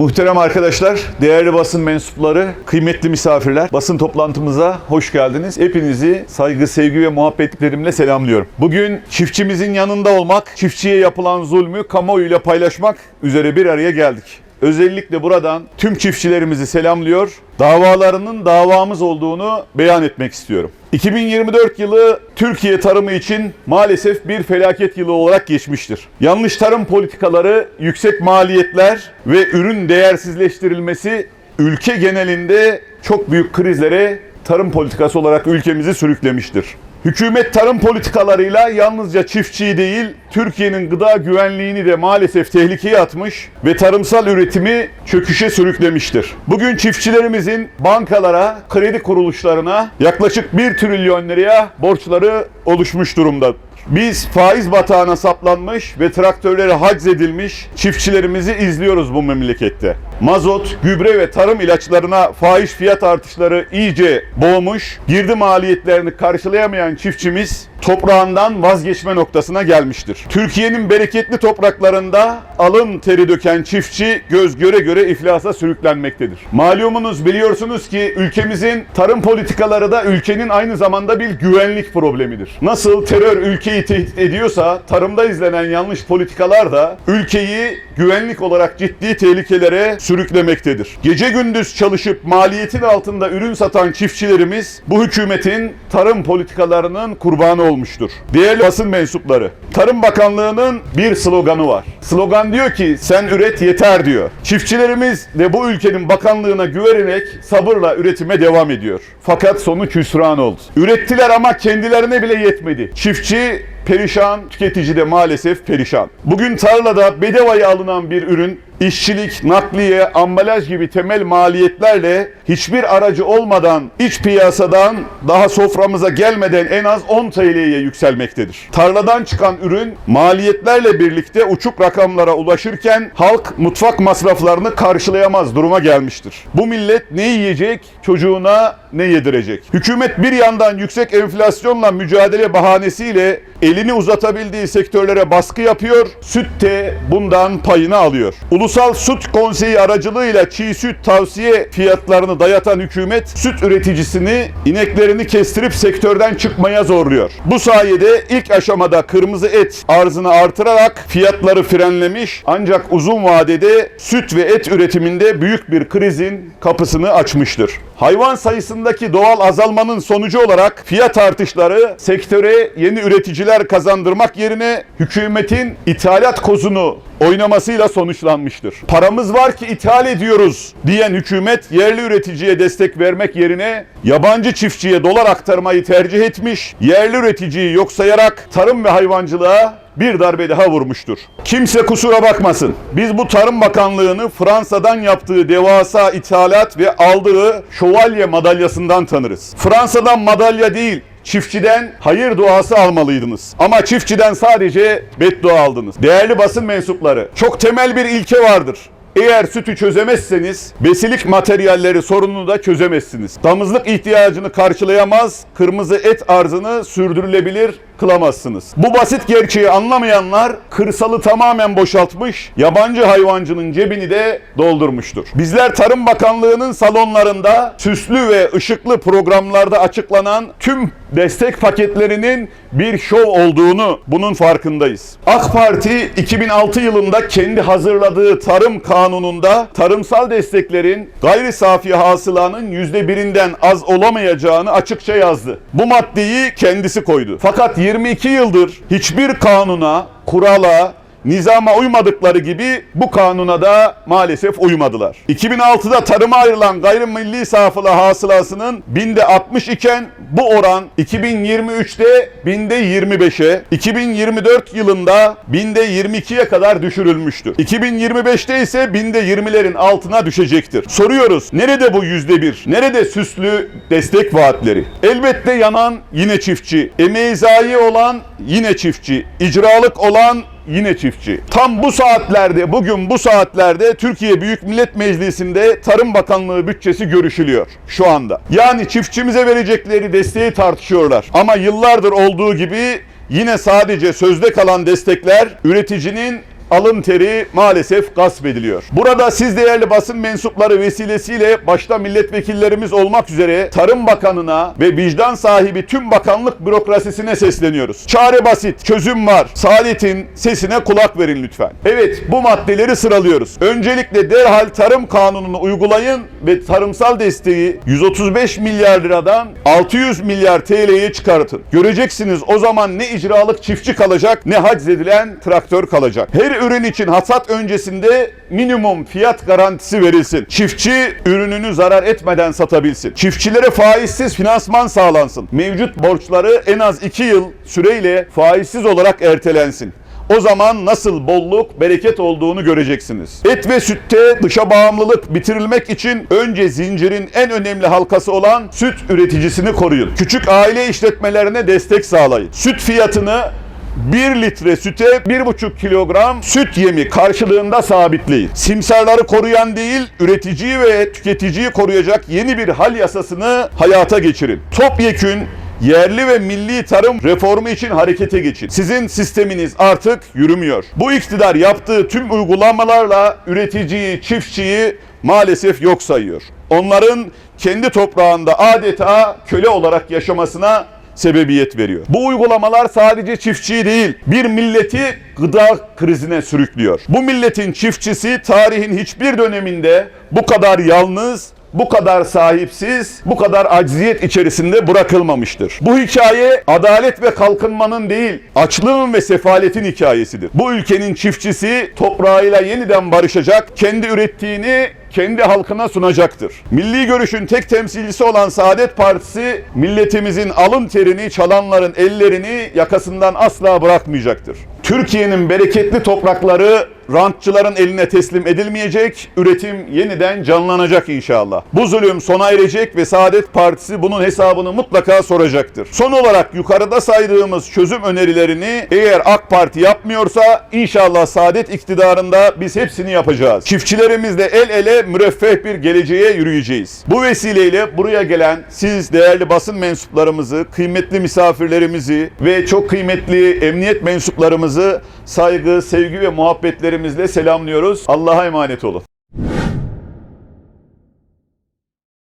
Muhterem arkadaşlar, değerli basın mensupları, kıymetli misafirler, basın toplantımıza hoş geldiniz. Hepinizi saygı, sevgi ve muhabbetlerimle selamlıyorum. Bugün çiftçimizin yanında olmak, çiftçiye yapılan zulmü kamuoyuyla paylaşmak üzere bir araya geldik. Özellikle buradan tüm çiftçilerimizi selamlıyor, davalarının davamız olduğunu beyan etmek istiyorum. 2024 yılı Türkiye tarımı için maalesef bir felaket yılı olarak geçmiştir. Yanlış tarım politikaları, yüksek maliyetler ve ürün değersizleştirilmesi ülke genelinde çok büyük krizlere tarım politikası olarak ülkemizi sürüklemiştir. Hükümet tarım politikalarıyla yalnızca çiftçiyi değil, Türkiye'nin gıda güvenliğini de maalesef tehlikeye atmış ve tarımsal üretimi çöküşe sürüklemiştir. Bugün çiftçilerimizin bankalara, kredi kuruluşlarına yaklaşık 1 trilyon liraya borçları oluşmuş durumda. Biz faiz batağına saplanmış ve traktörlere haczedilmiş çiftçilerimizi izliyoruz bu memlekette. Mazot, gübre ve tarım ilaçlarına fahiş fiyat artışları iyice boğmuş, girdi maliyetlerini karşılayamayan çiftçimiz toprağından vazgeçme noktasına gelmiştir. Türkiye'nin bereketli topraklarında alın teri döken çiftçi göz göre göre iflasa sürüklenmektedir. Malumunuz biliyorsunuz ki ülkemizin tarım politikaları da ülkenin aynı zamanda bir güvenlik problemidir. Nasıl terör ülkeyi tehdit ediyorsa tarımda izlenen yanlış politikalar da ülkeyi güvenlik olarak ciddi tehlikelere sürüklemektedir. Gece gündüz çalışıp maliyetin altında ürün satan çiftçilerimiz bu hükümetin tarım politikalarının kurbanı olmuştur. Değerli basın mensupları, Tarım Bakanlığı'nın bir sloganı var. Slogan diyor ki sen üret yeter diyor. Çiftçilerimiz de bu ülkenin bakanlığına güvenerek sabırla üretime devam ediyor. Fakat sonu hüsran oldu. Ürettiler ama kendilerine bile yetmedi. Çiftçi perişan, tüketici de maalesef perişan. Bugün tarlada bedavaya alınan bir ürün işçilik, nakliye, ambalaj gibi temel maliyetlerle hiçbir aracı olmadan iç piyasadan daha soframıza gelmeden en az 10 TL'ye yükselmektedir. Tarladan çıkan ürün maliyetlerle birlikte uçuk rakamlara ulaşırken halk mutfak masraflarını karşılayamaz duruma gelmiştir. Bu millet ne yiyecek, çocuğuna ne yedirecek? Hükümet bir yandan yüksek enflasyonla mücadele bahanesiyle elini uzatabildiği sektörlere baskı yapıyor, süt de bundan payını alıyor. Ulusal Süt Konseyi aracılığıyla çiğ süt tavsiye fiyatlarını dayatan hükümet süt üreticisini ineklerini kestirip sektörden çıkmaya zorluyor. Bu sayede ilk aşamada kırmızı et arzını artırarak fiyatları frenlemiş ancak uzun vadede süt ve et üretiminde büyük bir krizin kapısını açmıştır. Hayvan sayısındaki doğal azalmanın sonucu olarak fiyat artışları sektöre yeni üreticiler kazandırmak yerine hükümetin ithalat kozunu oynamasıyla sonuçlanmıştır. Paramız var ki ithal ediyoruz diyen hükümet yerli üreticiye destek vermek yerine yabancı çiftçiye dolar aktarmayı tercih etmiş, yerli üreticiyi yok sayarak tarım ve hayvancılığa bir darbe daha vurmuştur. Kimse kusura bakmasın. Biz bu Tarım Bakanlığı'nı Fransa'dan yaptığı devasa ithalat ve aldığı şövalye madalyasından tanırız. Fransa'dan madalya değil, çiftçiden hayır duası almalıydınız. Ama çiftçiden sadece beddua aldınız. Değerli basın mensupları, çok temel bir ilke vardır. Eğer sütü çözemezseniz besilik materyalleri sorununu da çözemezsiniz. Damızlık ihtiyacını karşılayamaz, kırmızı et arzını sürdürülebilir kılamazsınız. Bu basit gerçeği anlamayanlar kırsalı tamamen boşaltmış, yabancı hayvancının cebini de doldurmuştur. Bizler Tarım Bakanlığı'nın salonlarında süslü ve ışıklı programlarda açıklanan tüm destek paketlerinin bir şov olduğunu bunun farkındayız. AK Parti 2006 yılında kendi hazırladığı tarım kanununda tarımsal desteklerin gayri safi hasılanın yüzde birinden az olamayacağını açıkça yazdı. Bu maddeyi kendisi koydu. Fakat 22 yıldır hiçbir kanuna, kurala, nizama uymadıkları gibi bu kanuna da maalesef uymadılar. 2006'da tarıma ayrılan gayrimilli safıla hasılasının binde 60 iken bu oran 2023'te binde 25'e, 2024 yılında binde 22'ye kadar düşürülmüştür. 2025'te ise binde 20'lerin altına düşecektir. Soruyoruz nerede bu yüzde bir? Nerede süslü destek vaatleri? Elbette yanan yine çiftçi, emeği zayi olan yine çiftçi, icralık olan yine çiftçi. Tam bu saatlerde, bugün bu saatlerde Türkiye Büyük Millet Meclisi'nde Tarım Bakanlığı bütçesi görüşülüyor şu anda. Yani çiftçimize verecekleri desteği tartışıyorlar. Ama yıllardır olduğu gibi yine sadece sözde kalan destekler üreticinin alın teri maalesef gasp ediliyor. Burada siz değerli basın mensupları vesilesiyle başta milletvekillerimiz olmak üzere Tarım Bakanı'na ve vicdan sahibi tüm bakanlık bürokrasisine sesleniyoruz. Çare basit, çözüm var. Saadetin sesine kulak verin lütfen. Evet bu maddeleri sıralıyoruz. Öncelikle derhal tarım kanununu uygulayın ve tarımsal desteği 135 milyar liradan 600 milyar TL'ye çıkartın. Göreceksiniz o zaman ne icralık çiftçi kalacak ne haczedilen traktör kalacak. Her ürün için hasat öncesinde minimum fiyat garantisi verilsin. Çiftçi ürününü zarar etmeden satabilsin. Çiftçilere faizsiz finansman sağlansın. Mevcut borçları en az 2 yıl süreyle faizsiz olarak ertelensin. O zaman nasıl bolluk, bereket olduğunu göreceksiniz. Et ve sütte dışa bağımlılık bitirilmek için önce zincirin en önemli halkası olan süt üreticisini koruyun. Küçük aile işletmelerine destek sağlayın. Süt fiyatını 1 litre süte 1,5 kilogram süt yemi karşılığında sabitleyin. Simsarları koruyan değil, üreticiyi ve tüketiciyi koruyacak yeni bir hal yasasını hayata geçirin. Topyekün yerli ve milli tarım reformu için harekete geçin. Sizin sisteminiz artık yürümüyor. Bu iktidar yaptığı tüm uygulamalarla üreticiyi, çiftçiyi maalesef yok sayıyor. Onların kendi toprağında adeta köle olarak yaşamasına sebebiyet veriyor. Bu uygulamalar sadece çiftçiyi değil, bir milleti gıda krizine sürüklüyor. Bu milletin çiftçisi tarihin hiçbir döneminde bu kadar yalnız, bu kadar sahipsiz, bu kadar acziyet içerisinde bırakılmamıştır. Bu hikaye adalet ve kalkınmanın değil, açlığın ve sefaletin hikayesidir. Bu ülkenin çiftçisi toprağıyla yeniden barışacak, kendi ürettiğini kendi halkına sunacaktır. Milli görüşün tek temsilcisi olan Saadet Partisi milletimizin alın terini çalanların ellerini yakasından asla bırakmayacaktır. Türkiye'nin bereketli toprakları rantçıların eline teslim edilmeyecek, üretim yeniden canlanacak inşallah. Bu zulüm sona erecek ve Saadet Partisi bunun hesabını mutlaka soracaktır. Son olarak yukarıda saydığımız çözüm önerilerini eğer AK Parti yapmıyorsa inşallah Saadet iktidarında biz hepsini yapacağız. Çiftçilerimizle el ele müreffeh bir geleceğe yürüyeceğiz. Bu vesileyle buraya gelen siz değerli basın mensuplarımızı, kıymetli misafirlerimizi ve çok kıymetli emniyet mensuplarımızı saygı, sevgi ve muhabbetlerimizle selamlıyoruz. Allah'a emanet olun.